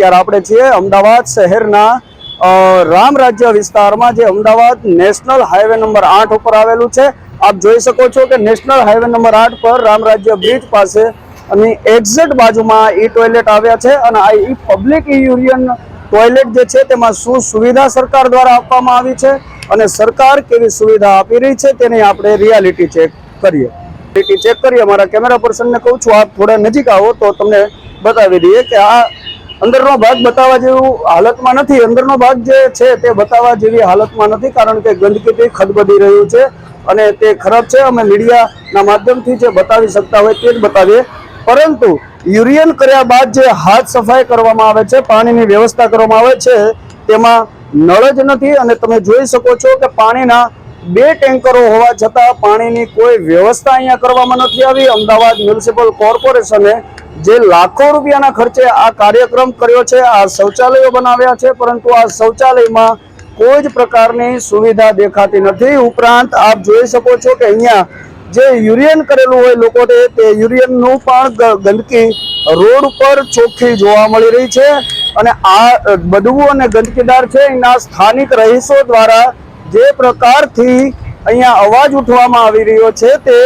અત્યારે આપણે છીએ અમદાવાદ શહેરના રામ રાજ્ય વિસ્તારમાં જે અમદાવાદ નેશનલ હાઈવે નંબર આઠ ઉપર આવેલું છે. આપ જોઈ શકો છો કે નેશનલ હાઈવે નંબર આઠ પર રામ રાજ્ય બ્રિજ પાસે અને એક્ઝેક્ટ બાજુમાં ઈ ટોયલેટ આવ્યા છે અને આ ઈ પબ્લિક ઈ યુરિયન ટોયલેટ જે છે તેમાં શું સુવિધા સરકાર દ્વારા આપવામાં આવી છે અને સરકાર કેવી સુવિધા આપી રહી છે તેની આપણે રિયાલિટી ચેક કરીએ. રિયાલિટી ચેક કરીએ. મારા કેમેરા પર્સનને કહું છું, આપ થોડા નજીક આવો તો તમને બતાવી દઈએ કે આ અંદરનો ભાગ બતાવવા જેવું હાલતમાં નથી. અંદરનો ભાગ જે છે તે બતાવવા જેવી હાલતમાં નથી, કારણ કે ગંદકીથી ખદબદી રહ્યું છે અને તે ખરાબ છે. અમે મીડિયાના માધ્યમથી જે બતાવી શકતા હોય તે જ બતાવીએ. પરંતુ યુરિયન કર્યા બાદ જે હાથ સફાઈ કરવામાં આવે છે, પાણીની વ્યવસ્થા કરવામાં આવે છે, તેમાં નળ જ નથી. અને તમે જોઈ શકો છો કે પાણીના બે ટેન્કરો હોવા છતાં પાણીની કોઈ વ્યવસ્થા અહીંયા કરવામાં નથી આવી. અમદાવાદ મ્યુનિસિપલ કોર્પોરેશને જે લાખો રૂપિયાના ખર્ચે આ કાર્યક્રમ કર્યો છે, આ શૌચાલયો બનાવ્યા છે, પરંતુ આ શૌચાલયમાં કોઈ જ પ્રકારની સુવિધા દેખાતી નથી. ઉપરાંત આપ જોઈ શકો છો કે અહીંયા જે યુરિયન કરેલું હોય લોકોને, તે યુરિયનનું પણ ગંદકી રોડ ઉપર ચોખ્ખી જોવા મળી રહી છે. અને આ બદબુ અને ગંદકીદાર છે, એના સ્થાનિક રહીશો દ્વારા જે પ્રકારથી અહીંયા અવાજ ઉઠવામાં આવી રહ્યો છે, તે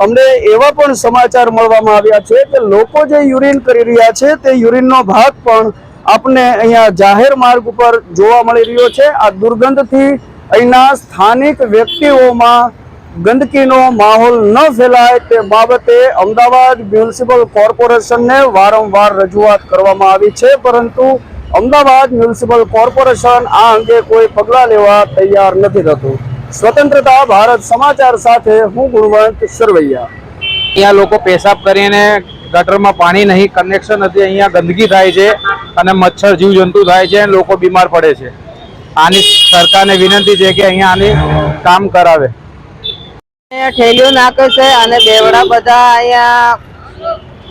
અમને એવા પણ સમાચાર મળવામાં આવ્યા છે કે લોકો જે યુરિન કરી રહ્યા છે, તે યુરિનનો ભાગ પણ આપને અહીંયા જાહેર માર્ગ ઉપર જોવા મળી રહ્યો છે. આ દુર્ગંધથી અહીંના સ્થાનિક વ્યક્તિઓમાં ગંદકીનો માહોલ ન ફેલાય તે બાબતે અમદાવાદ મ્યુનિસિપલ કોર્પોરેશનને વારંવાર રજૂઆત કરવામાં આવી છે, પરંતુ અમદાવાદ મ્યુનિસિપલ કોર્પોરેશન આ અંગે કોઈ પગલાં લેવા તૈયાર નથી થતું. સ્વતંત્રતા ભારત સમાચાર સાથે હું ગુણવંત સરવૈયા. અહીંયા લોકો પેશાબ કરીને ગટરમાં પાણી નહીં કનેક્શન નથી અહીંયા ગંદકી થાય છે અને મચ્છર જીવજંતુ થાય છે અને લોકો બીમાર પડે છે. આની સરકારને વિનંતી છે કે અહીંયા આની કામ કરાવે. અહીંયા ઠેલીઓ નાખે છે અને બેવડા બધા અહીંયા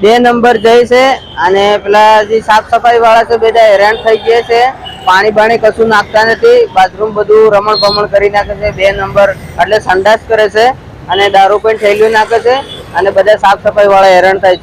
બે નંબર જાય છે અને પેલા જે સાફ સફાઈ વાળા છે બધા હેરાન થઈ ગયા છે. પાણી બાણી કશું નાખતા નથી. બાથરૂમ બધું રમણ ભમણ કરી નાખે છે. બે નંબર એટલે સંડાસ કરે છે અને દારૂ પણ થેલ્યું નાખે છે અને બધા સાફ સફાઈ વાળા હેરાન થાય છે.